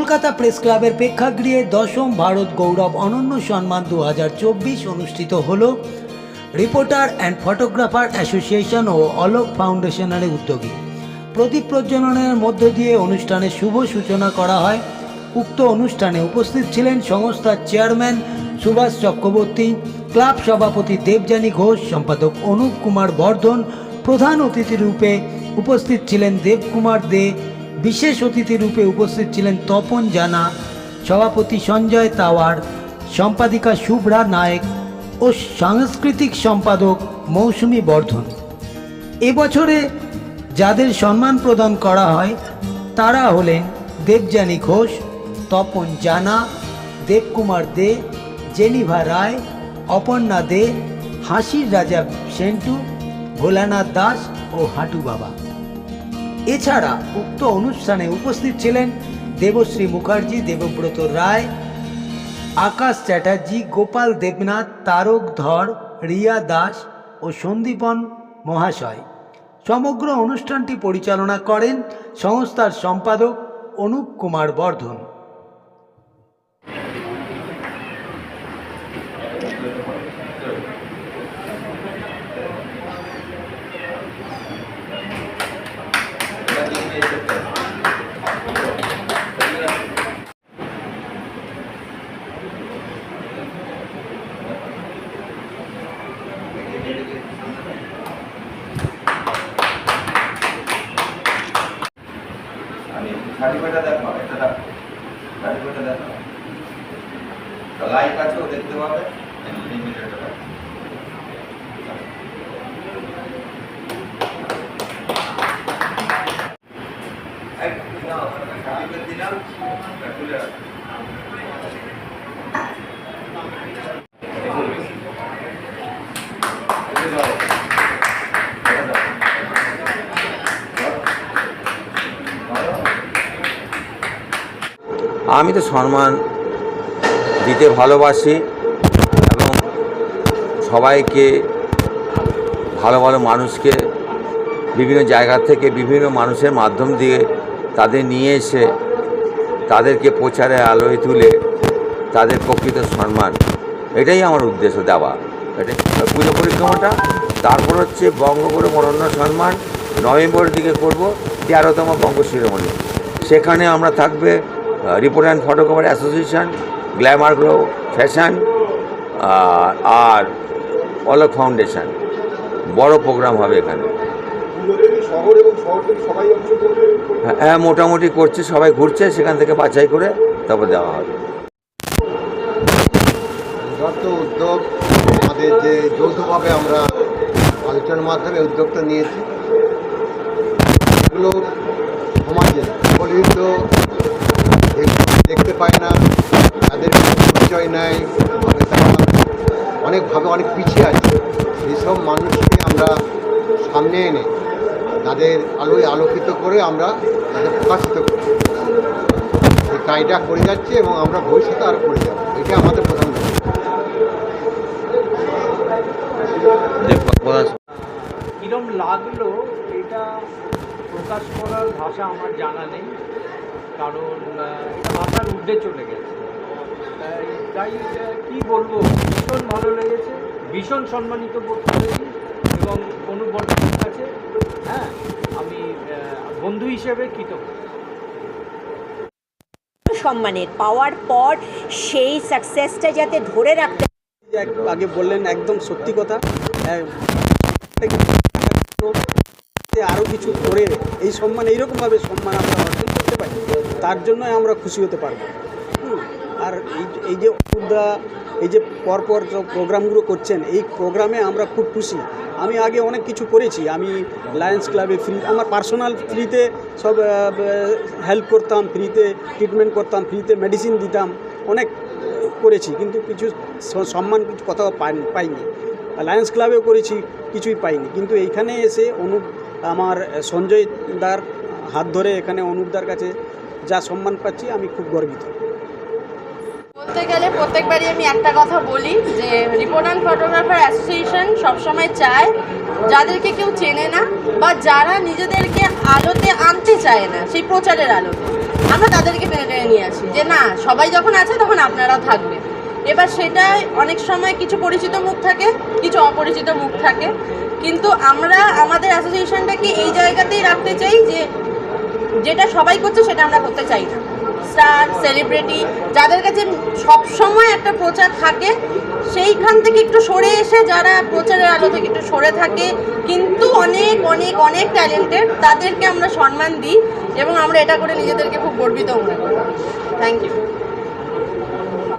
Kolkata press ক্লাবের প্রেক্ষাগৃহে দশম ভারত গৌরব অনন্য সম্মান দু হাজার চব্বিশ অনুষ্ঠিত হল রিপোর্টার অ্যান্ড ফটোগ্রাফার অ্যাসোসিয়েশন ও অলোক ফাউন্ডেশনের উদ্যোগে। প্রদীপ প্রজ্বলনের মধ্য দিয়ে অনুষ্ঠানের শুভ সূচনা করা হয়। উক্ত অনুষ্ঠানে উপস্থিত ছিলেন সংস্থার চেয়ারম্যান সুভাষ চক্রবর্তী, ক্লাব সভাপতি দেবযানী ঘোষ, সম্পাদক অনুপ কুমার বর্ধন, প্রধান অতিথি রূপে উপস্থিত ছিলেন দেবকুমার দে বিশেষ অতিথি রূপে উপস্থিত ছিলেন তপন জানা, সভাপতি সঞ্জয় তাওয়ার, সম্পাদিকা শুভ্রা নায়েক ও সাংস্কৃতিক সম্পাদক মৌসুমী বর্ধন। এবছরে যাদের সম্মান প্রদান করা হয়, তারা হলেন দেবযানী ঘোষ, তপন জানা, দেবকুমার দে, জেনিভা রায়, অপর্ণা দে, হাসির রাজা সেন্টু, ভোলানাথ দাস ও হাঁটু বাবা। এছাড়া উক্ত অনুষ্ঠানে উপস্থিত ছিলেন দেবশ্রী মুখার্জি, দেবব্রত রায়, আকাশ চ্যাটার্জি, গোপাল দেবনাথ, তারক ধর, রিয়া দাস ও সন্দীপন মহাশয়। সমগ্র অনুষ্ঠানটি পরিচালনা করেন সংস্থার সম্পাদক অনুপ কুমার বর্ধন। আমি সার্টিফিকেটটা দেখো এটা দেখো সার্টিফিকেটটা দেখো তো লাইভ আছে ও দেখতে পাবে লিমিটেড সার্টিফিকেট দিলাম আমি তো সম্মান দিতে ভালোবাসি এবং সবাইকে, ভালো ভালো মানুষকে, বিভিন্ন জায়গা থেকে বিভিন্ন মানুষের মাধ্যম দিয়ে তাদের নিয়ে এসে তাদেরকে প্রচারে আলোয় তুলে তাদের প্রকৃত সম্মান। এটাই আমার উদ্দেশ্য দেওয়া। এটাই। পুজো পরিক্রমাটা, তারপর হচ্ছে বঙ্গপুরে অনন্য সম্মান। নভেম্বরের দিকে করব তেরোতম বঙ্গ শিরোমণি সেখানে আমরা থাকবে report and photographer association glamour glow fashion R Alok foundation. বড় প্রোগ্রাম হবে এখানে। হ্যাঁ, হ্যাঁ মোটামুটি করছে সবাই ঘুরছে সেখান থেকে বাছাই করে তারপর দেওয়া হবে। যত উদ্যোগ আমাদের যে যৌথভাবে আমরা আলোচনার মাধ্যমে উদ্যোগটা নিয়েছি এগুলো অনেকভাবে অনেক পিছিয়ে আছে। এইসব মানুষকে আমরা সামনে এনে তাদের আলোয় আলোকিত করে আমরা তাদের প্রকাশিত করি কাজটা করে যাচ্ছে এবং আমরা ভবিষ্যতে আরও করে যাব। এটা আমাদের প্রধান কিরম লাগল এটা প্রকাশ করার ভাষা আমার জানা নেই, কারণ ভাষার ঊর্ধ্বে চলে গেছে। তাই কি বলব ভীষণ ভালো লেগেছে ভীষণ সম্মানিত বোধ করেছি এবং অনুবর্তনের কাছে হ্যাঁ আমি বন্ধু হিসেবে কৃতজ্ঞ। সম্মানের পাওয়ার পর সেই সাকসেসটা যাতে ধরে রাখতে যে আগে বললেন একদম সত্যি কথা আরও কিছু করে এই সম্মান এইরকমভাবে সম্মান আমরা অর্জন করতে পারি তার জন্যই আমরা খুশি হতে পারব। এই এই যে অনুদা এই যে পরপর যে প্রোগ্রামগুলো করছেন, এই প্রোগ্রামে আমরা খুব খুশি। আমি আগে অনেক কিছু করেছি। আমি লায়ন্স ক্লাবে ফ্রি আমার পার্সোনাল ফ্রিতে সব হেল্প করতাম ফ্রিতে ট্রিটমেন্ট করতাম ফ্রিতে মেডিসিন দিতাম, অনেক করেছি। কিন্তু কিছু সম্মান কিছু কোথাও পাইনি। পাইনি লায়ন্স ক্লাবেও করেছি, কিছুই পাইনি। কিন্তু এইখানে এসে অনুপ, আমার সঞ্জয় দার হাত ধরে এখানে অনুপদার কাছে যা সম্মান পাচ্ছি, আমি খুব গর্বিত। বলতে গেলে প্রত্যেকবারই আমি একটা কথা বলি যে রিপোর্ট ফটোগ্রাফার অ্যাসোসিয়েশন সবসময় চায় যাদেরকে কেউ চেনে না বা যারা নিজেদেরকে আলোতে আনতে চায় না, সেই প্রচারের আলোতে। আমরা তাদেরকে টেনে টেনে নিয়ে আসি যে না, সবাই যখন আছে তখন আপনারাও থাকবেন এবার সেটাই অনেক সময় কিছু পরিচিত মুখ থাকে, কিছু অপরিচিত মুখ থাকে। কিন্তু আমরা আমাদের অ্যাসোসিয়েশনটাকে এই জায়গাতেই রাখতে চাই যে যেটা সবাই করছে সেটা আমরা করতে চাই না। স্টার সেলিব্রিটি যাদের কাছে সবসময় একটা প্রচার থাকে, সেইখান থেকে একটু সরে এসে যারা প্রচারের আলো থেকে একটু সরে থাকে, কিন্তু অনেক অনেক অনেক ট্যালেন্টেড তাদেরকে আমরা সম্মান দিই এবং আমরা এটা করে নিজেদেরকে খুব গর্বিত মনে করি। Thank you